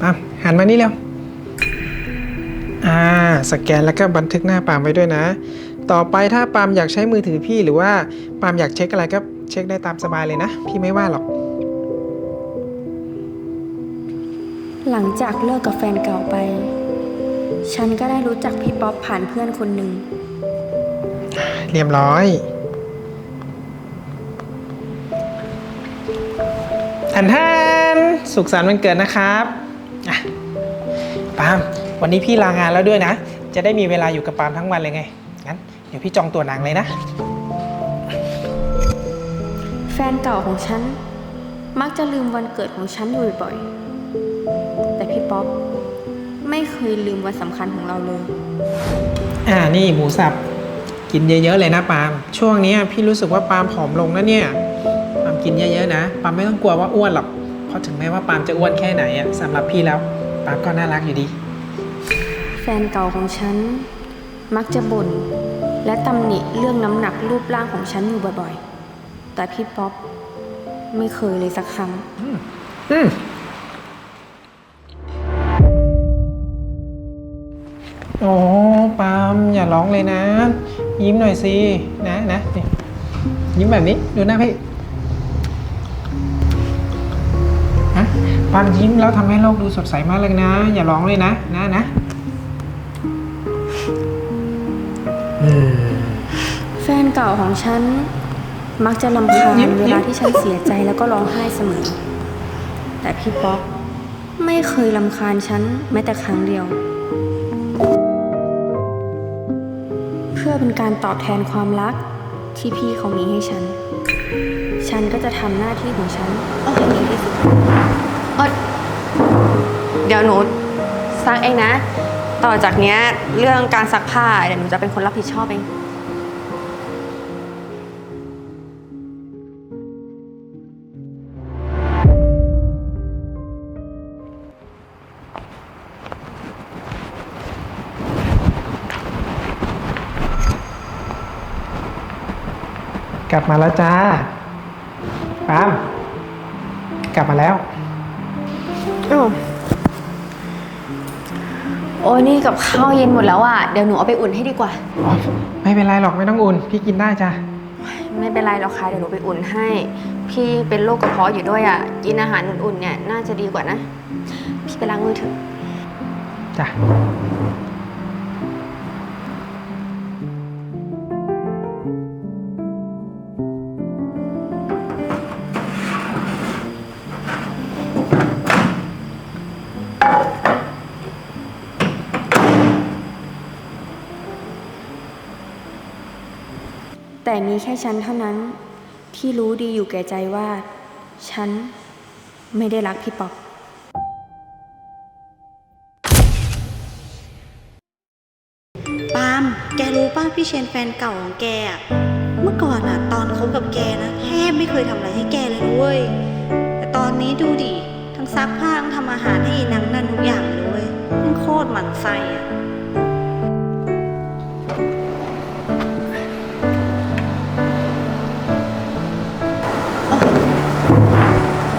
ปาล์มหันมานี่เร็ว อ่า สแกนแล้วก็บันทึกหน้าปาล์มไว้ด้วยนะ ต่อไปถ้าปาล์มอยากใช้มือถือพี่หรือว่าปาล์มอยากเช็คอะไรก็เช็คได้ตามสบายเลยนะ พี่ไม่ว่าหรอก หลังจากเลิกกับแฟนเก่าไป ฉันก็ได้รู้จักพี่ป๊อปผ่านเพื่อนคนหนึ่ง เรียบร้อย ทันทานสุขสันต์วันเกิดนะครับ อะปาล์มวันนี้พี่ลางานแล้วด้วยนะ จะได้มีเวลาอยู่กับปาล์มทั้งวันเลยไง งั้นเดี๋ยวพี่จองตัวหนังเลยนะ แฟนเก่าของฉัน มักจะลืมวันเกิดของฉันอยู่บ่อยๆ แต่พี่ป๊อปไม่เคยลืมวันสำคัญของเราเลย อ่า นี่หมูสับ กินเยอะๆเลยนะปาล์มช่วงนี้พี่รู้สึกว่าปาล์มผอมลงนะเนี่ย ปาล์มกินเยอะๆนะ ปาล์มไม่ต้องกลัวว่าอ้วนหรอกเพ ราะถึงแม้ว่าปาล์มจะอ้วนแค่ไหนอะสำหรับพี่แล้วปาล์มก็น่ารักอยู่ดี แฟนเก่าของฉัน มักจะบ่นและตำหนิเรื่องน้ำหนักรูปร่างของฉันอยู่บ่อยๆ แต่พี่ป๊อปไม่เคยเลยสักครั้ง อืมโอ้ปาล์มอย่าร้องเลยนะ ยิ้มหน่อยสินะนะนี่ยิ้มแบบนี้ดูหน้าพี่ ฮะปาล์มยิ้มแล้วทำให้โลกดูสดใสมากเลยนะ อย่าร้องเลยนะ นะนะอืมแฟนเก่าของฉัน มักจะลำคาญยิ้มยิ้มเวลาที่ฉันเสียใจแล้วก็ร้องไห้เสมอ แต่พี่ป๊อปไม่เคยลำคาญฉันแม้แต่ครั้งเดียว เพื่อเป็นการตอบแทนความรักที่พี่เขามีให้ฉัน ฉันก็จะทำหน้าที่ของฉันให้ดีที่สุด เอ้ยเดี๋ยวหนูซักเองนะ ต่อจากเนี้ยเรื่องการซักผ้าเดี๋ยวหนูจะเป็นคนรับผิดชอบเอง กลับมาแล้วจ้า ปาล์มกลับมาแล้ว อ้าวโอ้ยนี่กับข้าวเย็นหมดแล้วอะ เดี๋ยวหนูเอาไปอุ่นให้ดีกว่า อ๋อไม่เป็นไรหรอกไม่ต้องอุ่น พี่กินได้จ้ะ ไม่เป็นไรหรอกค่ะเดี๋ยวหนูไปอุ่นให้ พี่เป็นโรคกระเพาะอยู่ด้วยอะ กินอาหารอุ่นๆเนี่ยน่าจะดีกว่านะ พี่ไปล้างมือเถอะ จ้ะ แต่มีแค่ฉันเท่านั้นที่รู้ดีอยู่แก่ใจว่า ฉันไม่ได้รักพี่ป๊อปปาล์มแกรู้ป่ะพี่เชนแฟนเก่าของแกอะเมื่อก่อนอะตอนคบกับแกนะแทบไม่เคยทำอะไรให้แกเลยนะเว้ยแต่ตอนนี้ดูดิ ซักผ้าทั้งทำอาหารให้นางนั่นทุกอย่างเลยเว้ยมันโคตรหมั่นไส้อะ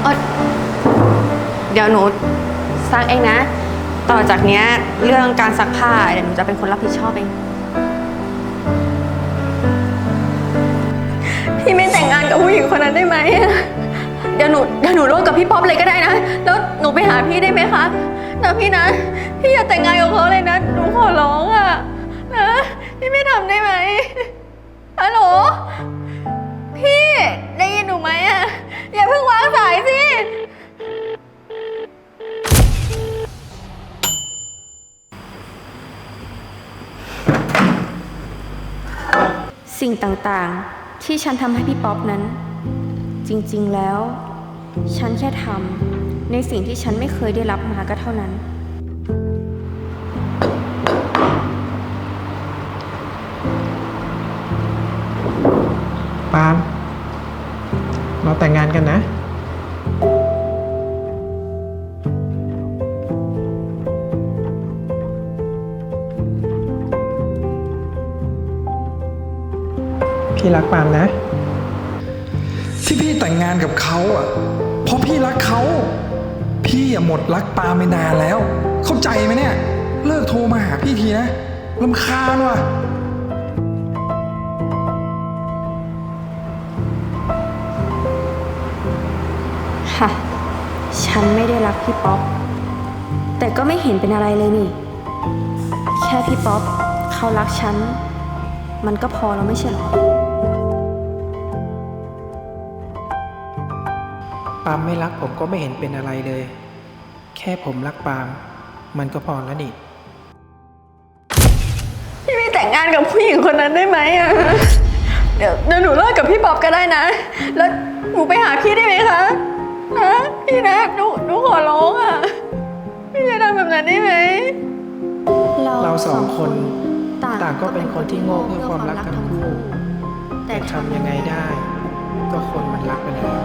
เอ้ยเดี๋ยวหนูซักเองนะ ต่อจากเนี้ยเรื่องการซักผ้าเดี๋ยวหนูจะเป็นคนรับผิดชอบเอง พี่ไม่แต่งงานกับผู้หญิงคนนั้นได้ไหมอะ เดี๋ยวหนูเดี๋ยวหนูร่วมกับพี่ป๊อปเลยก็ได้นะ แล้วหนูไปหาพี่ได้ไหมคะนะพี่นะ พี่อย่าแต่งงานกับเขาเลยนะหนูขอร้องอะนะพี่ไม่ทำได้ไหมฮัลโหลพี่ได้ยินหนูไหมอะอย่าเพิ่งวางสายสิสิ่งต่างๆ ที่ฉันทำให้พี่ป๊อปนั้น จริงๆแล้ว ฉันแค่ทำในสิ่งที่ฉันไม่เคยได้รับมาก็เท่านั้น ปาล์มเราแต่งงานกันนะ พี่รักปาล์มนะ ที่พี่แต่งงานกับเขาอะเพี่รักเขา พี่อะหมดรักปาล์มไปนานแล้ว เข้าใจไหมเนี่ย เลิกโทรมาหาพี่ทีนะลำคาญว่ะ ค่ะ ฉันไม่ได้รักพี่ป๊อป แต่ก็ไม่เห็นเป็นอะไรเลยนี่ แค่พี่ป๊อปเขารักฉัน มันก็พอแล้วไม่ใช่หรอ ปาล์มไม่รักผมก็ไม่เห็นเป็นอะไรเลย แค่ผมรักปาล์มมันก็พอแล้วนี่ พี่ไม่แต่งงานกับผู้หญิงคนนั้นได้ไหมอะเดี๋ยวเดี๋ยวหนูเลิกกับพี่ป๊อปก็ได้นะ แล้วหนูไปหาพี่ได้ไหมคะนะพี่นะหนูหนูขอร้องอะพี่จะทำแบบนั้นได้ไหม เราสองคนต่างก็เป็นคนที่โง่เพื่อความรักทั้งคู่ แต่ทำยังไงได้ ก็คนมันรักไปแล้ว